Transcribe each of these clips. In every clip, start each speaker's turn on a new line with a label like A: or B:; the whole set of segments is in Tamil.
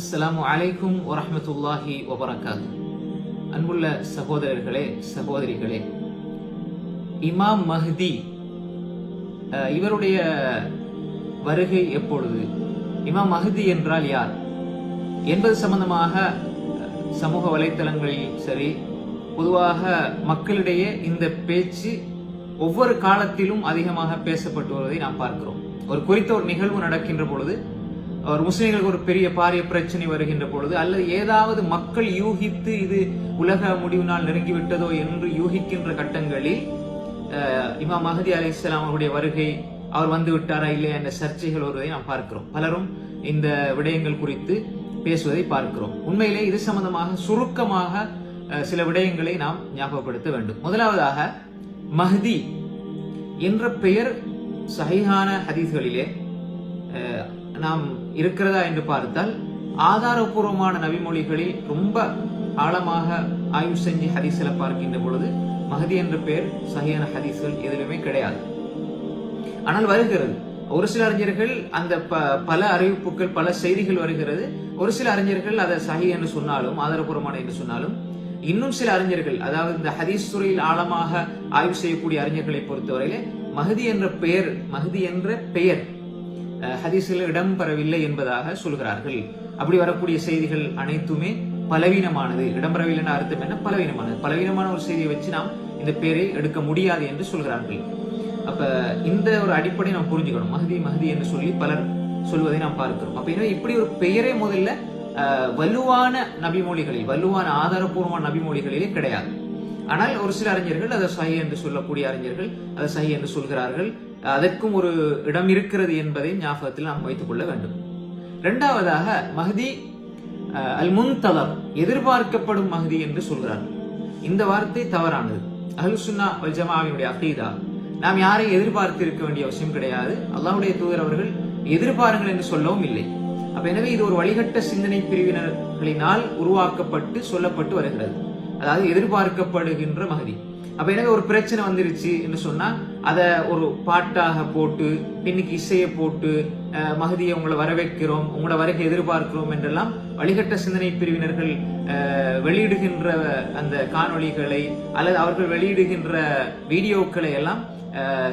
A: அஸ்ஸலாமு அலைக்கும் வரமத்துல்லாஹி வபரகாத். அன்புள்ள சகோதரர்களே சகோதரிகளே இமாம் மஹ்தி இவருடைய வருகை எப்பொழுது? இமாம் மஹ்தி என்றால் யார்? என்பது சம்பந்தமாக சமூக வலைத்தளங்களில் சரி பொதுவாக மக்களிடையே இந்த பேச்சு ஒவ்வொரு காலத்திலும் அதிகமாக பேசப்பட்டு வருவதை நாம் பார்க்கிறோம். ஒரு குறித்த ஒரு நிகழ்வு நடக்கின்ற பொழுது ஒரு முஸ்லீம்களுக்கு ஒரு பெரிய பாரிய பிரச்சனை வருகின்ற பொழுது அல்லது ஏதாவது மக்கள் யூகித்து இது உலக முடிவினால் நெருங்கிவிட்டதோ என்று யூகிக்கின்ற கட்டங்களில் இமாம் மஹதி அலி இஸ்லாம் அவருடைய வருகை அவர் வந்து விட்டாரா இல்லையா என்ற சர்ச்சைகள் வருவதை நாம் பார்க்கிறோம். பலரும் இந்த விடயங்கள் குறித்து பேசுவதை பார்க்கிறோம். உண்மையிலே இது சம்பந்தமாக சுருக்கமாக சில விடயங்களை நாம் ஞாபகப்படுத்த வேண்டும். முதலாவதாக மஹதி என்ற பெயர் சஹீஹான ஹதீஸ்களிலே நாம் இருக்கிறதா என்று பார்த்தால் ஆதாரபூர்வமான நபிமொழிகளில் ரொம்ப ஆழமாக ஆய்வு செஞ்சு ஹரிசில பார்க்கின்ற பொழுது மகதி என்ற பெயர் சஹியான ஹதீஸ்கள் எதுவுமே கிடையாது. ஆனால் வருகிறது. ஒரு சில அறிஞர்கள் அந்த ப- பல அறிவிப்புகள் பல செய்திகள் வருகிறது. ஒரு சில அறிஞர்கள் அதை சஹி என்று சொன்னாலும் ஆதாரபூர்வமான என்று சொன்னாலும் இன்னும் சில அறிஞர்கள் அதாவது இந்த ஹதீஸ் துறையில் ஆழமாக ஆய்வு செய்யக்கூடிய அறிஞர்களை பொறுத்தவரையிலே மகதி என்ற பெயர் மகதி என்ற பெயர் ஹதீஸில் இடம்பெறவில்லை என்பதாக சொல்கிறார்கள். அப்படி வரக்கூடிய செய்திகள் அனைத்துமே பலவீனமானது. இடம்பெறவில்லை அர்த்தம் என்ன? பலவீனமானது. பலவீனமான ஒரு செய்தியை வச்சு நாம் இந்த பெயரை எடுக்க முடியாது என்று சொல்கிறார்கள். அப்ப இந்த ஒரு அடிப்படை நாம் புரிஞ்சுக்கணும். மஹதி மஹதி என்று சொல்லி பலர் சொல்வதை நாம் பார்க்கிறோம். அப்ப எனவே இப்படி ஒரு பெயரே முதல்ல வலுவான நபிமொழிகளில் வலுவான ஆதாரபூர்வமான நபிமொழிகளிலே கிடையாது. ஆனால் ஒரு சில அறிஞர்கள் அதை சஹி என்று சொல்லக்கூடிய அறிஞர்கள் அதை சஹி என்று சொல்கிறார்கள். அதற்கும் ஒரு இடம் இருக்கிறது என்பதை ஞாபகத்தில் நாம் வைத்துக் கொள்ள வேண்டும். இரண்டாவதாக மஹதி அஹ், அல் முன்தலர் எதிர்பார்க்கப்படும் மஹதி என்று சொல்கிறார்கள் இந்த வார்த்தை தவறானது. அஹல் சுன்னா வல் ஜமாவினுடைய அகீதா. நாம் யாரையும் எதிர்பார்த்து இருக்க வேண்டிய அவசியம் கிடையாது. அல்லாவுடைய தூதர் அவர்கள் எதிர்பாருங்கள் என்று சொல்லவும் இல்லை. அப்ப எனவே இது ஒரு வழிகட்ட சிந்தனை பிரிவினர்களினால் உருவாக்கப்பட்டு சொல்லப்பட்டு வருகிறது. அதாவது எதிர்பார்க்கப்படுகின்ற மகதி அப்ப எனக்கு ஒரு பிரச்சனை வந்துருச்சு என்று சொன்னா அதை ஒரு பாட்டாக போட்டு இன்னைக்கு இசையை போட்டு மகதியை உங்களை வரவேற்கிறோம் உங்களோட வருகை எதிர்பார்க்கிறோம் என்றெல்லாம் வழிகட்ட சிந்தனை பிரிவினர்கள் வெளியிடுகின்ற அந்த காணொளிகளை அல்லது அவர்கள் வெளியிடுகின்ற வீடியோக்களை எல்லாம்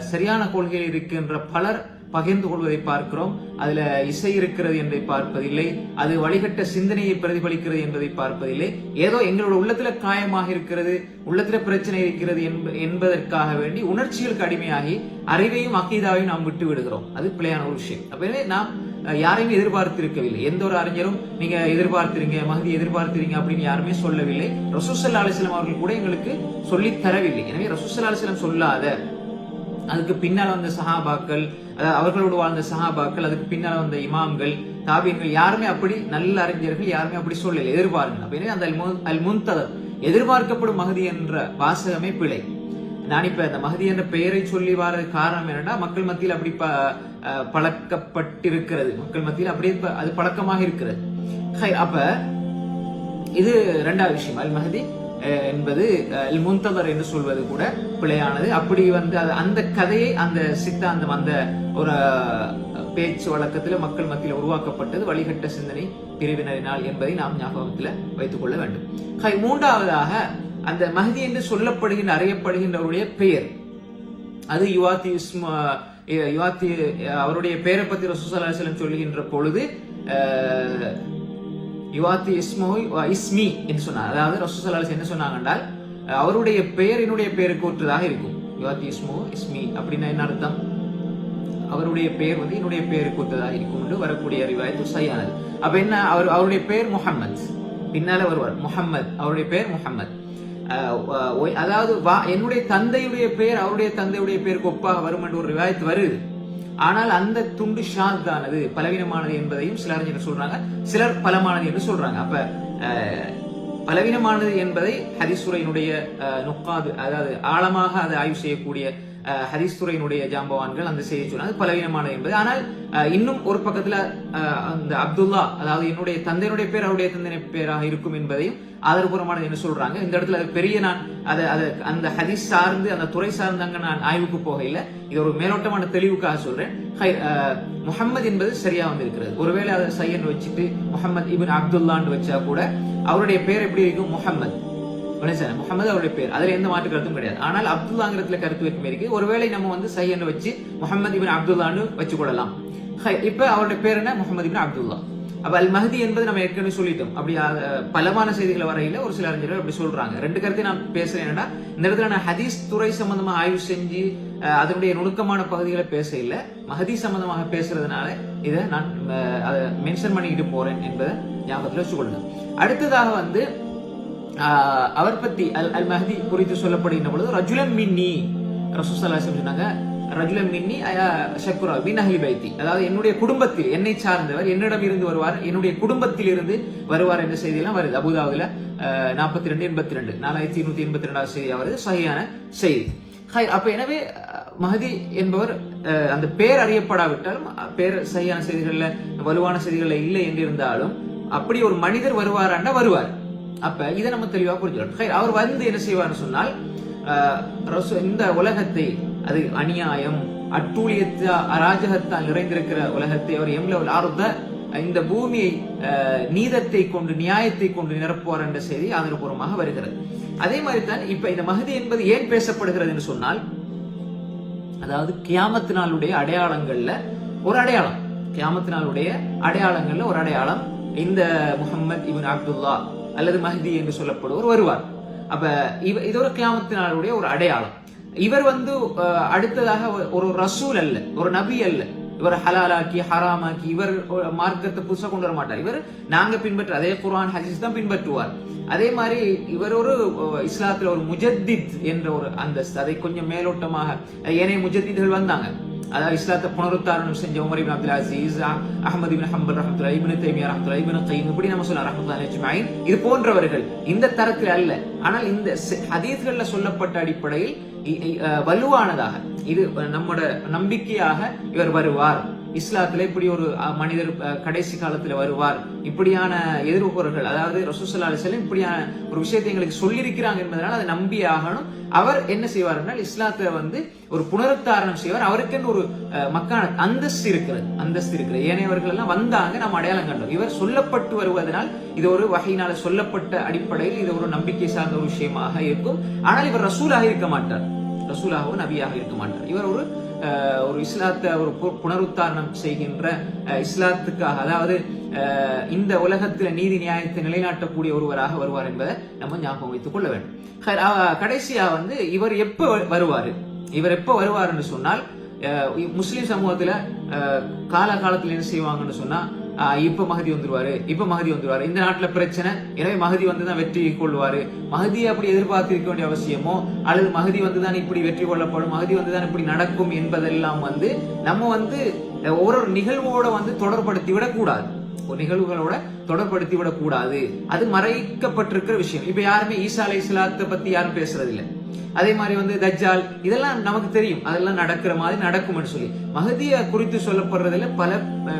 A: சரியான கொள்கையில் இருக்கின்ற பலர் பகிர்ந்து கொள்வதை பார்க்கிறோம். அதுல இசை இருக்கிறது என்பதை பார்ப்பதில்லை. அது வழிகட்ட சிந்தனையை பிரதிபலிக்கிறது என்பதை பார்ப்பதில்லை. ஏதோ எங்களோட உள்ளத்துல காயமாக இருக்கிறது உள்ளத்துல பிரச்சனை இருக்கிறது என்ப- என்பதற்காக வேண்டி உணர்ச்சிகளுக்கு அடிமையாகி அறிவையும் அக்கீதாவையும் நாம் விட்டு விடுகிறோம். அது பிழையான ஒரு விஷயம். அப்ப நாம் அஹ், யாரையும் எதிர்பார்த்திருக்கவில்லை. எந்த ஒரு அறிஞரும் நீங்க எதிர்பார்த்திருங்க மகதி எதிர்பார்த்திருங்க அப்படின்னு யாருமே சொல்லவில்லை. ரசூசல்லா அலிஸ்லாம் அவர்கள் கூட எங்களுக்கு சொல்லித் தரவில்லை. எனவே ரசூசல்லா அலிஸ்லாம் சொல்லாத அதுக்கு பின்னால் வந்த சஹாபாக்கள் அதாவது அவர்களோடு வாழ்ந்த சஹாபாக்கள் அதுக்கு பின்னால் வந்த இமாம்கள் தாபியங்கள் யாருமே அப்படி நல்ல அறிஞர்கள் யாருமே அப்படி சொல்லல எதிர்பாருங்க அப்படின்னு அந்த அல் அல் முன்ததர். எதிர்பார்க்கப்படும் மகதி என்ற வாசகமே பிழை. நான் இப்ப அந்த மகதி என்ற பெயரை சொல்லி வர காரணம் என்னன்னா மக்கள் மத்தியில் அப்படி ப அஹ் பழக்கப்பட்டிருக்கிறது. மக்கள் மத்தியில் அப்படியே அது பழக்கமாக இருக்கிறது. ஹை, அப்ப இது ரெண்டாவது விஷயம். அல் மஹதி என்பது முந்தவர் என்று சொல்வது கூட பிழையானது. அப்படி வந்து அது அந்த கதையை அந்த சித்தாந்தம் அந்த ஒரு பேச்சு வழக்கத்தில் மக்கள் மத்தியில் உருவாக்கப்பட்டது வழிகட்ட சிந்தனை பிரிவினரினால் என்பதை நாம் ஞாபகத்தில் வைத்துக் கொள்ள வேண்டும். மூன்றாவதாக அந்த மகதி என்று சொல்லப்படுகின்ற அறியப்படுகின்றவருடைய பெயர். அது யுவாத்தி யுவாத்தி அவருடைய பெயரை பத்தி ரசூசலாசலம் சொல்லுகின்ற பொழுது யுவாத்தி இஸ்மோ இஸ்மி என்று சொன்னார். அதாவது ரசூசல்லாஸ் என்ன சொன்னாங்கண்டால் அவருடைய பெயர் என்னுடைய பெயருக்கு ஒற்றதாக இருக்கும். யுவாத்தி இஸ்மோ இஸ்மி அப்படின்னா என்ன அர்த்தம்? அவருடைய பெயர் வந்து என்னுடைய பெயருக்கு ஒற்றதாக இருக்கும் என்று வரக்கூடிய அறிவாயத்து சரியானது அப்ப என்ன அவர் அவருடைய பெயர் முஹம்மத். பின்னால வருவார். முஹம்மத் அவருடைய பெயர் முஹம்மத். அதாவது வா- என்னுடைய தந்தையுடைய பெயர் அவருடைய தந்தையுடைய பெயருக்கு ஒப்பா வரும் என்று ஒரு ரிவாயத்து வருது. ஆனால் அந்த துண்டு ஷாத்தானது பலவீனமானது என்பதையும் சில அறிஞர்கள் சொல்றாங்க. சிலர் பலமானது என்று சொல்றாங்க. அப்ப அஹ், பலவீனமானது என்பதை ஹரிசுரையினுடைய நுக்காது அதாவது ஆழமாக அதை ஆய்வு செய்யக்கூடிய அஹ், துறையினுடைய ஜாம்பவான்கள் அந்த செய்தி சொன்னாங்க. பலவீனமான என்பது. ஆனால் இன்னும் ஒரு பக்கத்துல அந்த அப்துல்லா அதாவது என்னுடைய தந்தையினுடைய பேர் அவருடைய தந்தையின பேராக இருக்கும் என்பதையும் ஆதரபூர்வமான என்ன சொல்றாங்க. இந்த இடத்துல பெரிய நான் அதை அது அந்த ஹதீஸ் சார்ந்து அந்த துறை சார்ந்து அங்க நான் ஆய்வுக்கு போகையில் இது ஒரு மேலோட்டமான தெளிவுக்காக சொல்றேன். ஹை, அஹ், என்பது சரியா வந்திருக்கிறது. ஒருவேளை அதை சையன் வச்சுட்டு முகமது இபின் அப்துல்லான்னு வச்சா கூட அவருடைய பேர் எப்படி இருக்கும்? முகமது கணேசன் முகமது அவருடைய பேர். அதுல எந்த மாற்று கருத்தும் கிடையாது. ஆனால் அப்துல்லாங்கிறதுல கருத்து வேற்றுமை இருக்கு ஒருவேளை நம்ம வந்து சை என்று வச்சு முகமது இபின் அப்துல்லான்னு வச்சு கொள்ளலாம். ஹை, இப்ப அவருடைய பேர் என்ன? Muhammad ibn Abdullah. அப்ப அல் மஹதி என்பது நம்ம ஏற்கனவே சொல்லிட்டோம். அப்படி பலமான செய்திகள் வரையில ஒரு சில அறிஞர்கள் அப்படி சொல்றாங்க. ரெண்டு கருத்தையும் நான் பேசுறேன். என்னன்னா இந்த இடத்துல நான் ஹதீஸ் துறை சம்பந்தமா ஆய்வு செஞ்சு அதனுடைய நுணுக்கமான பகுதிகளை பேச இல்ல. மஹதி சம்பந்தமாக பேசுறதுனால இதை நான் அதை மென்ஷன் பண்ணிக்கிட்டு போறேன் என்பதை ஞாபகத்தில் வச்சுக்கொள்ளுங்க. அடுத்ததாக வந்து அவர் பத்தி அல் அல் மஹதி குறித்து சொல்லப்படுகின்ற பொழுது ரஜுலன் மின்னி ரசூசல்லா சொன்னாங்க. ரஜுலன் மின்னி ஷக்குரா பின் அஹ்லி பைத்தி. அதாவது என்னுடைய குடும்பத்தில் என்னை சார்ந்தவர் என்னிடம் இருந்து வருவார் என்னுடைய குடும்பத்தில் இருந்து வருவார் என்ற செய்தியெல்லாம் வருது. அபுதாபுல நாற்பத்தி ரெண்டு எண்பத்தி ரெண்டு நாலாயிரத்தி இருநூத்தி எண்பத்தி ரெண்டாவது செய்தி வருது. சரியான செய்தி. அப்ப எனவே மஹதி என்பவர் அந்த பேர் அறியப்படாவிட்டாலும் பேர் சரியான செய்திகள்ல வலுவான செய்திகள்ல இல்லை என்று இருந்தாலும் அப்படி ஒரு மனிதர் வருவாராண்டா வருவார். அப்ப இதை நம்ம தெளிவா புரிஞ்சுக்கணும். அவர் வந்து என்ன செய்வார்னு சொன்னால் இந்த உலகத்தை அது அநியாயம் அட்டூழியத்த அராஜகத்தால் நிறைந்திருக்கிற உலகத்தை அவர் எம்லவல் ஆர்த இந்த பூமியை நீதத்தை கொண்டு நியாயத்தை கொண்டு நிரப்புவார் என்ற செய்தி ஆதரவுபூர்வமாக வருகிறது. அதே மாதிரி தான் இப்ப இந்த மகதி என்பது ஏன் பேசப்படுகிறது என்று சொன்னால் அதாவது கியாமத்து நாளுடைய அடையாளங்கள்ல ஒரு அடையாளம். கியாமத்து நாளுடைய அடையாளங்கள்ல ஒரு அடையாளம் இந்த முகமது இபின் அப்துல்லா. அல்லது மஹதி என்று சொல்லப்படுவர் வருவார். அப்ப இவ இது ஒரு கியாமத்து ஒரு அடையாளம். இவர் வந்து அடுத்ததாக ஒரு ரசூல் அல்ல ஒரு நபி அல்ல. இவர் ஹலாலாக்கி ஹராமாக்கி இவர் மார்க்கத்தை புதுசாக கொண்டு வர மாட்டார் இவர் நாங்க பின்பற்ற அதே குரான் ஹதீஸ் தான் பின்பற்றுவார். அதே மாதிரி இவர் ஒரு இஸ்லாத்தில் இஸ்லாத்துல ஒரு முஜத்தித் என்ற ஒரு அந்த அதை கொஞ்சம் மேலோட்டமாக ஏனைய முஜத்தித்கள் வந்தாங்க. அதாவது இஸ்லாத்தை புனருத்தாரணம் செஞ்ச Umar ibn Abdul Aziz Ahmad ibn Hanbal ரஹ்மத்துல்லாஹி இபின் தைமியா ரஹ்மத்துல்லாஹி இபின் கைம் இப்படி நம்ம சொல்லலாம் ரஹ்மத்துல்லாஹி அஜ்மஈன் இது போன்றவர்கள் இந்த தரத்தில் அல்ல. ஆனால் இந்த செ- சொல்லப்பட்ட அடிப்படையில் இ- அஹ், வலுவானதாக இது நம்மோட நம்பிக்கையாக இவர் வருவார். இஸ்லாத்துல இப்படி ஒரு மனிதர் கடைசி காலத்துல வருவார். இப்படியான எதிர்ப்புறர்கள் அதாவது ரசூசல்லா அலிஸ்லாம் இப்படியான ஒரு விஷயத்தை எங்களுக்கு சொல்லியிருக்கிறாங்க என்பதனால அதை நம்பி ஆகணும். அவர் என்ன செய்வார் என்றால் இஸ்லாத்துல வந்து ஒரு புனருத்தாரணம் செய்வார். அவருக்குன்னு ஒரு மக்கான அந்தஸ்து இருக்கிறது. அந்தஸ்து இருக்கிறது. ஏனையவர்கள் எல்லாம் வந்தாங்க நம்ம அடையாளம் கண்டோம். இவர் சொல்லப்பட்டு வருவதனால் இது ஒரு வகையினால சொல்லப்பட்ட அடிப்படையில் இது ஒரு நம்பிக்கை சார்ந்த ஒரு விஷயமாக இருக்கும். ஆனால் இவர் ரசூலாக இருக்க மாட்டார். ரசூலாகவும் நபியாக இருக்க மாட்டார். இவர் ஒரு ஒரு இஸ்லாத்தை ஒரு பு- புனருத்தாரணம் செய்கின்ற அஹ், இஸ்லாத்துக்காக அதாவது அஹ், இந்த உலகத்தில் நீதி நியாயத்தை நிலைநாட்டக்கூடிய ஒருவராக வருவார் என்பதை நம்ம ஞாபகம் வைத்துக் கொள்ள வேண்டும். கடைசியா வந்து இவர் எப்ப வருவாரு? இவர் எப்ப வருவாருன்னு சொன்னால் முஸ்லீம் சமூகத்தில் காலகாலத்தில் என்ன செய்வாங்கன்னு சொன்னா இப்போ மகதி வந்துருவாரு இப்போ மகதி வந்துருவாரு. இந்த நாட்டில் பிரச்சனை எனவே மகதி வந்து தான் வெற்றி கொள்வாரு. மகதி அப்படி எதிர்பார்த்திருக்க வேண்டிய அவசியமோ அல்லது மகதி வந்து தான் இப்படி வெற்றி கொள்ளப்படும் மகதி வந்து தான் இப்படி நடக்கும் என்பதெல்லாம் வந்து நம்ம வந்து ஒரு ஒரு நிகழ்வோட வந்து தொடர்படுத்தி விடக்கூடாது. ஒரு நிகழ்வுகளோட தொடர்படுத்தி விடக்கூடாது. அது மறைக்கப்பட்டிருக்கிற விஷயம் இப்போ யாருமே ஈசா அலை இஸ்லாத்தை பத்தி யாரும் பேசுறது அதே மாதிரி வந்து தஜ்ஜால் இதெல்லாம் நமக்கு தெரியும். அதெல்லாம் நடக்கிற மாதிரி நடக்கும்னு சொல்லி. மகதியை குறித்து சொல்லப்படுறதுல பல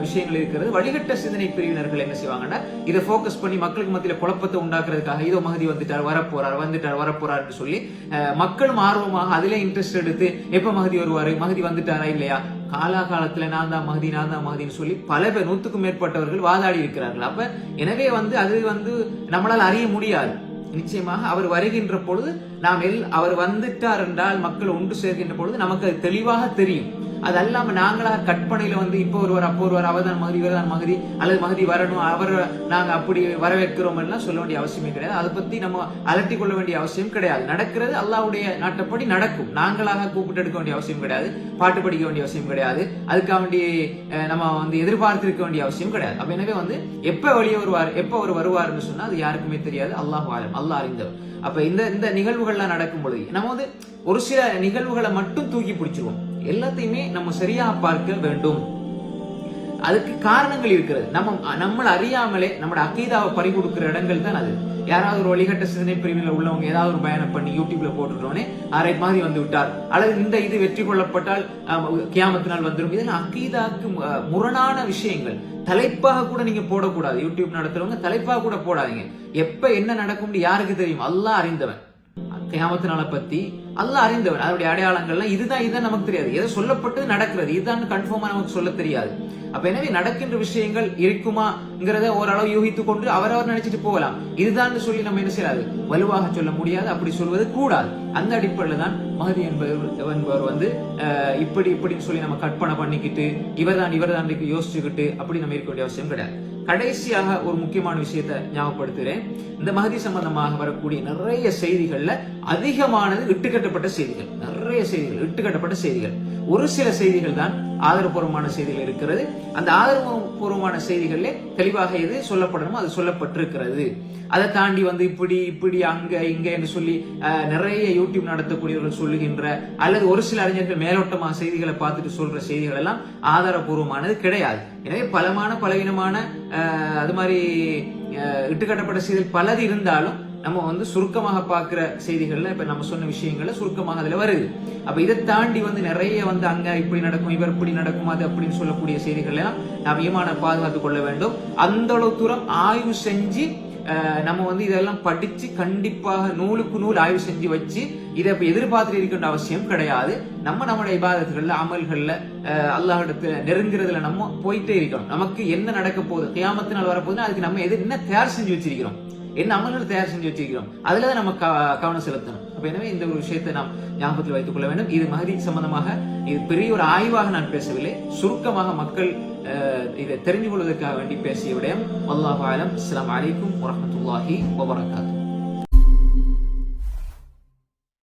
A: விஷயங்கள் இருக்கிறது. வழிகட்ட சிந்தனை பிரிவினர்கள் என்ன செய்வாங்கன்னா இதை ஃபோக்கஸ் பண்ணி மக்களுக்கு மத்தியில குழப்பத்தை உண்டாக்குறதுக்காக இதோ மகதி வந்துட்டார் வரப்போறார் வந்துட்டார் வரப்போறார்னு சொல்லி மக்களும் ஆர்வமாக அதிலே இன்ட்ரெஸ்ட் எடுத்து எப்ப மகதி வருவாரு? மகதி வந்துட்டாரா இல்லையா? காலாகாலத்துல நான் தான் மகதி நான் தான் மகதின்னு சொல்லி பல பேர் நூத்துக்கும் மேற்பட்டவர்கள் வாதாடி இருக்கிறார்கள். அப்ப எனவே வந்து அது வந்து நம்மளால் அறிய முடியாது. நிச்சயமாக அவர் வருகின்ற பொழுது நாம் எல் அவர் வந்துட்டார் என்றால் மக்கள் ஒன்று சேர்கின்ற பொழுது நமக்கு அது தெளிவாக தெரியும். அது அல்லாம நாங்களாக கற்பனையில வந்து இப்போ ஒருவர் அப்போ ஒருவர் அவதான் மகதி இவர்தான் மகதி அல்லது மகதி வரணும் அவர் நாங்க அப்படி வரவேற்கிறோம் எல்லாம் சொல்ல வேண்டிய அவசியமே கிடையாது. அதை பத்தி நம்ம அலட்டி கொள்ள வேண்டிய அவசியம் கிடையாது. நடக்கிறது அல்லாவுடைய நாட்டப்படி நடக்கும். நாங்களாக கூப்பிட்டு எடுக்க வேண்டிய அவசியம் கிடையாது. பாட்டு படிக்க வேண்டிய அவசியம் கிடையாது. அதுக்காக வேண்டிய நம்ம வந்து எதிர்பார்த்திருக்க வேண்டிய அவசியம் கிடையாது. அப்ப எனவே வந்து எப்ப வெளியே வருவார் எப்ப அவர் வருவார்னு சொன்னா அது யாருக்குமே தெரியாது. அல்லாஹ் ஆலம். அல்லாஹ் அறிந்தவர். அப்ப இந்த இந்த நிகழ்வுகள்லாம் நடக்கும் பொழுது நம்ம வந்து ஒரு சில நிகழ்வுகளை மட்டும் தூக்கி பிடிச்சிருவோம். எல்லாத்தையுமே நம்ம சரியா பார்க்க வேண்டும். அதுக்கு காரணங்கள் இருக்கிறது. நம்ம நம்மள அறியாமலே நம்மளோட அக்கீதாவை பறி கொடுக்கிற இடங்கள் தான் அது. யாராவது ஒரு வழிகட்ட சிந்தனை பிரிவில் உள்ளவங்க ஏதாவது ஒரு பயணம் பண்ணி யூடியூப்ல போட்டுட்டோன்னே அரை மாதிரி வந்து விட்டார். அல்லது இந்த இது வெற்றி கொள்ளப்பட்டால் கியாமத்தினால் வந்துடும். இதெல்லாம் அக்கீதாக்கு முரணான விஷயங்கள். தலைப்பாக கூட நீங்க போடக்கூடாது. யூடியூப் நடத்துறவங்க தலைப்பாக கூட போடாதீங்க. எப்ப என்ன நடக்கும்னு யாருக்கு தெரியும்? எல்லாம் அறிந்தவன். கியாமத்தினால பத்தி அல்ல அறிந்தவன். அதனுடைய அடையாளங்கள்லாம் இதுதான் இதுதான் நமக்கு தெரியாது. எதை சொல்லப்பட்டது நடக்கிறது இதுதான் கன்ஃபார்மா நமக்கு சொல்ல தெரியாது. அப்ப எனவே நடக்கின்ற விஷயங்கள் இருக்குமாங்கிறத ஓரளவு யூகித்துக் கொண்டு அவரவர் நினைச்சிட்டு போகலாம். இதுதான் சொல்லி நம்ம என்ன செய்யாது வலுவாக சொல்ல முடியாது. அப்படி சொல்வது கூடாது. அந்த அடிப்படையில் தான் மகதி என்பவர் என்பவர் வந்து இப்படி இப்படின்னு சொல்லி நம்ம கற்பனை பண்ணிக்கிட்டு இவர்தான் இவர்தான் யோசிச்சுக்கிட்டு அப்படி நம்ம இருக்க வேண்டிய அவசியம் கிடையாது. கடைசியாக ஒரு முக்கியமான விஷயத்தை ஞாபகப்படுத்துகிறேன் இந்த மகதி சம்பந்தமாக வரக்கூடிய நிறைய செய்திகள்ல அதிகமானது இட்டுக்கட்டப்பட்ட செய்திகள். நிறைய செய்திகள் இட்டுக்கட்டப்பட்ட செய்திகள். ஒரு சில செய்திகள் தான் ஆதரவுபூர்வமான செய்திகள் இருக்கிறது. அந்த ஆதரவுபூர்வமான செய்திகளிலே தெளிவாக எது சொல்லப்படணுமோ அது சொல்லப்பட்டிருக்கிறது. அதை தாண்டி வந்து இப்படி இப்படி அங்க இங்க என்று சொல்லி நிறைய யூடியூப் நடத்தக்கூடியவர்கள் சொல்லுகின்ற அல்லது ஒரு சில அறிஞர்கள் மேலோட்டமாக செய்திகளை பார்த்துட்டு சொல்ற செய்திகள் எல்லாம் ஆதாரபூர்வமானது கிடையாது. எனவே பலமான பலவீனமான அது மாதிரி இட்டுக்கட்டப்பட்ட செய்திகள் பலது இருந்தாலும் நம்ம வந்து சுருக்கமாக பார்க்குற செய்திகள்ல இப்ப நம்ம சொன்ன விஷயங்கள்ல சுருக்கமாக அதுல வருது. அப்ப இதை தாண்டி வந்து நிறைய வந்து அங்க இப்படி நடக்கும் இவர் இப்படி நடக்கும் அது அப்படின்னு சொல்லக்கூடிய செய்திகள் எல்லாம் நாம் ஈமான பாதுகாத்துக் கொள்ள வேண்டும். அந்த அளவு தூரம் ஆய்வு செஞ்சு நம்ம வந்து இதெல்லாம் படிச்சு கண்டிப்பாக நூலுக்கு நூல் ஆய்வு செஞ்சு வச்சு இதை இப்ப எதிர்பார்த்துட்டு இருக்கின்ற அவசியம் கிடையாது. நம்ம நம்மளுடைய இபாதத்துகள்ல அமல்கள்ல அஹ், நெருங்குறதுல நம்ம போயிட்டே இருக்கணும். நமக்கு என்ன நடக்க போகுது? கியாமத்து நாள் வரப்போகுதுன்னா அதுக்கு நம்ம எது என்ன தயார் செஞ்சு வச்சிருக்கிறோம்? என்ன அமல்கள் தயார் செஞ்சு வச்சிருக்கிறோம். அதுல தான் நம்ம க- கவனம் செலுத்தணும். அப்ப எனவே இந்த ஒரு விஷயத்தை நாம் ஞாபகத்தில் வைத்துக் கொள்ள வேண்டும். இது மாதிரி சம்பந்தமாக இது பெரிய ஒரு ஆய்வாக நான் பேசவில்லை. சுருக்கமாக மக்கள் இதை தெரிந்து கொள்வதற்காக வேண்டி பேசிய விடயம். அல்லாஹ் ஆலம் அஸ்ஸலாமு அலைக்கும் வரமத்துல்லாஹி வபரகாத்து